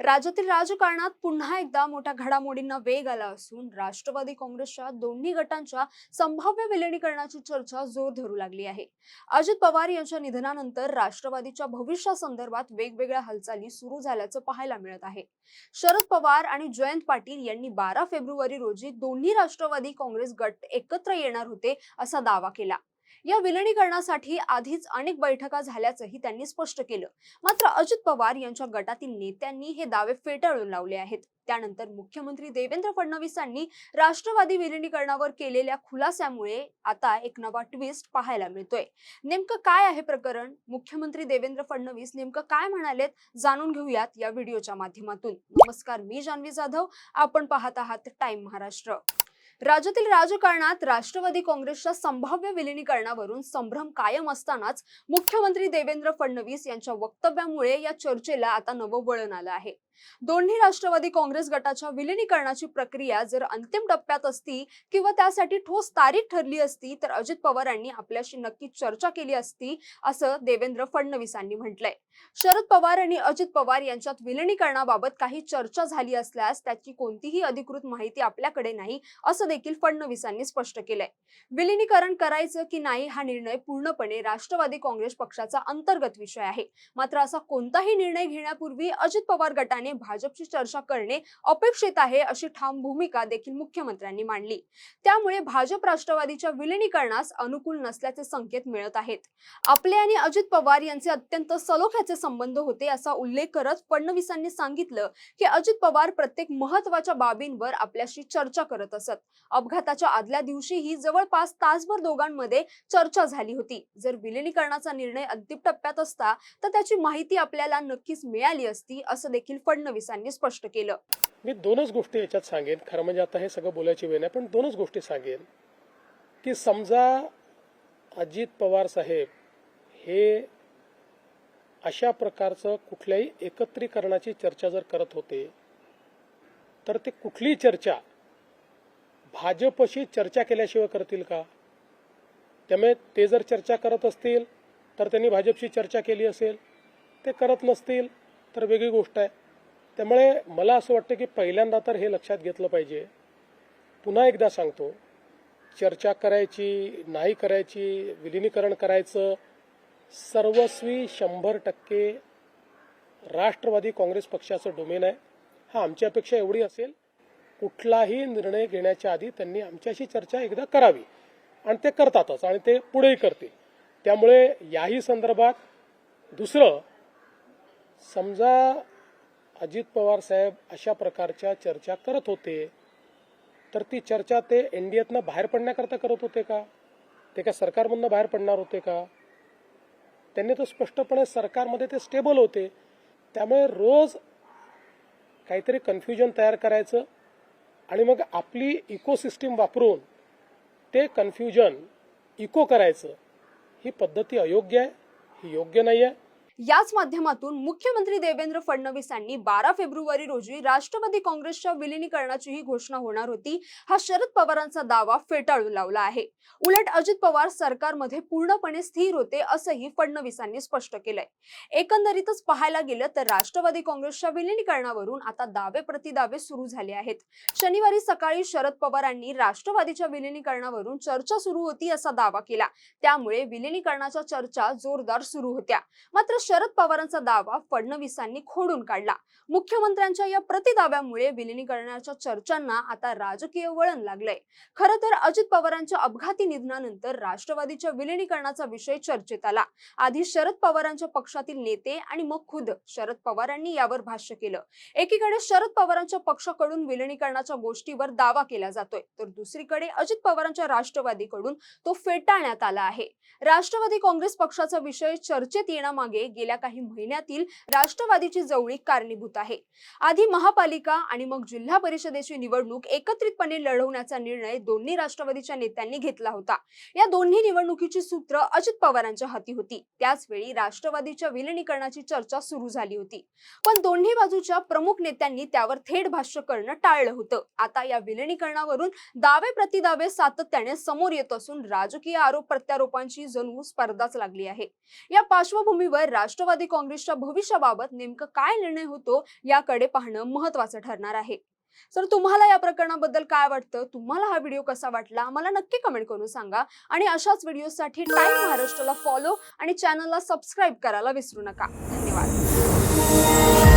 राज्यातील राजकारणात पुन्हा एकदा मोठ्या घडामोडींना वेग आला असून राष्ट्रवादी काँग्रेसच्या दोन्ही गटांच्या संभाव्य विलिनीकरणाची चर्चा जोर धरू लागली आहे. अजित पवार यांच्या निधनानंतर राष्ट्रवादीच्या भविष्यासंदर्भात वेगवेगळ्या हालचाली सुरू झाल्याचं पाहायला मिळत आहे. शरद पवार आणि जयंत पाटील यांनी बारा फेब्रुवारी रोजी दोन्ही राष्ट्रवादी काँग्रेस गट एकत्र येणार होते असा दावा केला. या विलिनीकरणासाठी आधीच अनेक बैठका झाल्याचंही त्यांनी स्पष्ट केलं. मात्र अजित पवार यांच्या गटातील नेत्यांनी हे दावे फेटाळून लावले आहेत. त्यानंतर मुख्यमंत्री देवेंद्र फडणवीसांनी राष्ट्रवादी विलिनीकरणावर केलेल्या खुलास्यामुळे आता एक नवा ट्विस्ट पाहायला मिळतोय. नेमकं काय आहे प्रकरण? मुख्यमंत्री देवेंद्र फडणवीस नेमकं काय म्हणालेत? जाणून घेऊयात या व्हिडिओच्या माध्यमातून. नमस्कार मी जान्हवी जाधव. आपण पाहत आहात टाइम महाराष्ट्र. राज्यातील राजकारणात राष्ट्रवादी काँग्रेसच्या संभाव्य विलिनीकरणावरून संभ्रम कायम असतानाच मुख्यमंत्री देवेंद्र फडणवीस यांच्या वक्तव्यामुळे या चर्चेला आता नवं वळण आलं आहे. दोन्ही राष्ट्रवादी काँग्रेस गटाच्या विलिनीकरणाची प्रक्रिया जर अंतिम टप्प्यात असती किंवा त्यासाठी ठोस तारीख ठरली असती तर अजित पवारांनी आपल्याशी नक्की चर्चा केली असती असं देवेंद्र फडणवीसांनी म्हटलंय. शरद पवार आणि अजित पवार यांच्यात विलिनीकरणाबाबत काही चर्चा झाली असल्यास त्याची कोणतीही अधिकृत माहिती आपल्याकडे नाही असं देखील फडणवीसांनी स्पष्ट केलंय. विलिनीकरण करायचं की नाही हा निर्णय पूर्णपणे राष्ट्रवादी काँग्रेस पक्षाचा अंतर्गत विषय आहे. मात्र असा कोणताही निर्णय घेण्यापूर्वी अजित पवार गटाने भाजपशी चर्चा करणे अपेक्षित आहे अशी ठाम भूमिका देखील मुख्यमंत्र्यांनी मांडली. त्यामुळे भाजप राष्ट्रवादीच्या विलिनीकरणास अनुकूल नसल्याचे संकेत मिळत आहेत. आपले आणि अजित पवार यांचे अत्यंत सलोख्याचे संबंध होते असा उल्लेख करत फडणवीसांनी सांगितलं की अजित पवार प्रत्येक महत्त्वाच्या बाबींवर आपल्याशी चर्चा करत असत. अपघाताच्या आदल्या दिवशीही जवळपास तासभर दोघांमध्ये चर्चा झाली होती. जर विलिनीकरणाचा निर्णय अंतिम टप्प्यात असता तर त्याची माहिती आपल्याला नक्कीच मिळाली असती असं देखील फडणवीस फडणवीसांनी स्पष्ट केलं. मी दोनच गोष्टी याच्यात सांगेन. खरं म्हणजे आता हे सगळं बोलायची वेळ नाही पण दोनच गोष्टी सांगेन. की समजा अजित पवार साहेब हे अशा प्रकारचं कुठल्याही एकत्रीकरणाची चर्चा जर करत होते तर ते कुठली चर्चा भाजपशी चर्चा केल्याशिवाय करतील का? त्यामुळे ते जर चर्चा करत असतील तर त्यांनी भाजपशी चर्चा केली असेल ते करत नसतील तर वेगळी गोष्ट आहे. त्यामुळे मला असं वाटतं की पहिल्यांदा तर हे लक्षात घेतलं पाहिजे. पुन्हा एकदा सांगतो चर्चा करायची नाही करायची विलिनीकरण करायचं सर्वस्वी शंभर टक्के राष्ट्रवादी काँग्रेस पक्षाचं डोमेन आहे. हा आमची अपेक्षा एवढी असेल कुठलाही निर्णय घेण्याच्या आधी त्यांनी आमच्याशी चर्चा एकदा करावी. आणि ते करतातच आणि ते पुढेही करतील. त्यामुळे याही संदर्भात दुसरं समजा अजित पवार साहेब अशा प्रकारच्या चर्चा करत होते तर ती चर्चा ते एनडीएतनं बाहेर पडण्याकरता करत होते का? ते काय सरकारमधनं बाहेर पडणार होते का? त्यांनी तर स्पष्टपणे सरकारमध्ये ते स्टेबल होते. त्यामुळे रोज काहीतरी कन्फ्युजन तयार करायचं आणि मग आपली इकोसिस्टीम वापरून ते कन्फ्युजन इको करायचं. ही पद्धती अयोग्य आहे? ही योग्य नाही आहे याच माध्यमातून मुख्यमंत्री देवेंद्र फडणवीसांनी बारा फेब्रुवारी रोजी राष्ट्रवादी काँग्रेसच्या विलिनीकरणाचीही घोषणा होणार होती. हा शरद पवारांचा दावा फेटाळून लावला आहे. उलट अजित पवार सरकारमध्ये पूर्णपणे स्थिर होते असंही फडणवीसांनी स्पष्ट केलंय. एकंदरीतच पाहायला गेलं तर राष्ट्रवादी काँग्रेसच्या विलिनीकरणावरून आता दावे प्रतिदावे सुरू झाले आहेत. शनिवारी सकाळी शरद पवारांनी राष्ट्रवादीच्या विलिनीकरणावरून चर्चा सुरू होती असा दावा केला. त्यामुळे विलिनीकरणाच्या चर्चा जोरदार सुरू होत्या. मात्र शरद पवारांचा दावा फडणवीसांनी खोडून काढला. मुख्यमंत्र्यांच्या या प्रतिदाव्यामुळे विलिनीकरणाच्या चर्चांना आता राजकीय वळण लागलंय. खरं तर अजित पवारांच्या अपघाती निधनानंतर राष्ट्रवादीच्या विलिनीकरणाचा विषय चर्चेत आला. आधी शरद पवारांच्या पक्षातील नेते आणि मग खुद शरद पवारांनी यावर भाष्य केलं. एकीकडे शरद पवारांच्या पक्षाकडून विलिनीकरणाच्या गोष्टीवर दावा केला जातोय तर दुसरीकडे अजित पवारांच्या राष्ट्रवादीकडून तो फेटाळण्यात आला आहे. राष्ट्रवादी काँग्रेस पक्षाचा विषय चर्चेत येण्यामागे गेल्या काही महिन्यातील राष्ट्रवादीची जवळीक कारणीभूत आहे. आधी महापालिका आणि मग जिल्हा परिषदेची निवडणूक एकत्रितपणे लढवण्याचा निर्णय दोन्ही राष्ट्रवादीच्या नेत्यांनी घेतला होता. या दोन्ही निवडणुकीची सूत्र अजित पवारांच्या हाती होती. त्याच वेळी राष्ट्रवादीच्या विलिनीकरणाची चर्चा सुरू झाली होती. पण दोन्ही बाजूच्या प्रमुख नेत्यांनी त्यावर थेट भाष्य करणं टाळलं होतं. आता या विलिनीकरणावरून दावे प्रतिदावे सातत्याने समोर येत असून राजकीय आरोप प्रत्यारोपांची जणू स्पर्धाच लागली आहे. या पार्श्वभूमीवर राष्ट्रवादी काँग्रेसच्या भविष्याबाबत नेमकं काय निर्णय होतो याकडे पाहणं महत्वाचं ठरणार आहे. तर तुम्हाला या प्रकरणाबद्दल काय वाटतं? तुम्हाला हा व्हिडिओ कसा वाटला? मला नक्की कमेंट करून सांगा. आणि अशाच व्हिडिओसाठी टाइम महाराष्ट्राला फॉलो आणि चॅनलला सबस्क्राईब करायला विसरू नका. धन्यवाद.